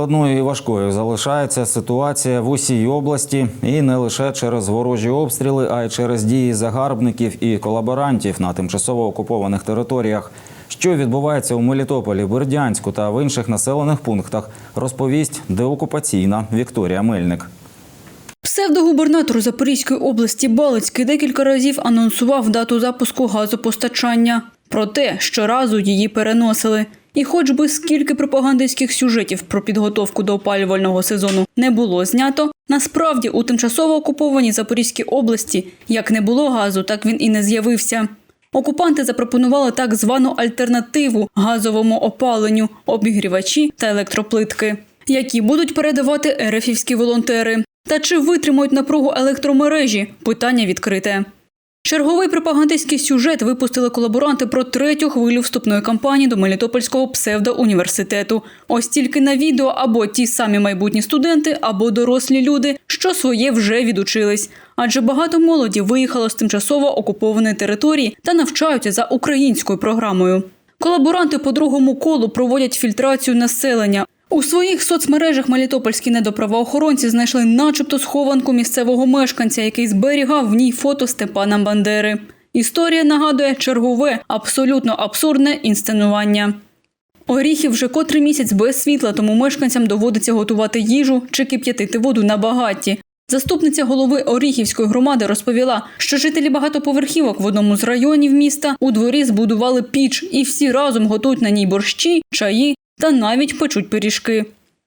складною і важкою залишається ситуація в усій області, і не лише через ворожі обстріли, а й через дії загарбників і колаборантів на тимчасово окупованих територіях. Що відбувається у Мелітополі, Бердянську та в інших населених пунктах, розповість деокупаційна Вікторія Мельник. Псевдогубернатор Запорізької області Балицький декілька разів анонсував дату запуску газопостачання. Проте щоразу її переносили. І хоч би скільки пропагандистських сюжетів про підготовку до опалювального сезону не було знято, насправді у тимчасово окупованій Запорізькій області як не було газу, так він і не з'явився. Окупанти запропонували так звану альтернативу газовому опаленню, обігрівачі та електроплитки, які будуть передавати ерефівські волонтери. Та чи витримають напругу електромережі? Питання відкрите. Черговий пропагандистський сюжет випустили колаборанти про третю хвилю вступної кампанії до Мелітопольського псевдоуніверситету. Ось тільки на відео або ті самі майбутні студенти, або дорослі люди, що своє вже відучились. Адже багато молоді виїхало з тимчасово окупованої території та навчаються за українською програмою. Колаборанти по другому колу проводять фільтрацію населення. У своїх соцмережах мелітопольські недоправоохоронці знайшли начебто схованку місцевого мешканця, який зберігав в ній фото Степана Бандери. Історія нагадує чергове, абсолютно абсурдне інсценування. Оріхів вже котрий місяць без світла, тому мешканцям доводиться готувати їжу чи кип'ятити воду на багатті. Заступниця голови Оріхівської громади розповіла, що жителі багатоповерхівок в одному з районів міста у дворі збудували піч і всі разом готують на ній борщі, чаї та навіть печуть пиріжки.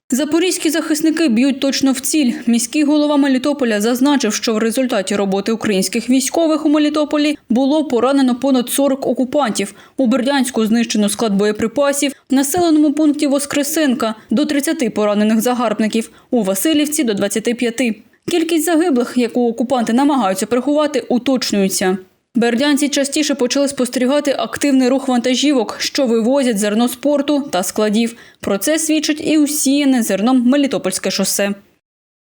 Запорізькі захисники б'ють точно в ціль. Міський голова Мелітополя зазначив, що в результаті роботи українських військових у Мелітополі було поранено понад 40 окупантів. У Бердянську знищено склад боєприпасів, в населеному пункті Воскресенка до 30 поранених загарбників, у Васильівці до 25. Кількість загиблих, яку окупанти намагаються приховати, уточнюється. Бердянці частіше почали спостерігати активний рух вантажівок, що вивозять зерно з порту та складів. Про це свідчить і усіяне зерном Мелітопольське шосе.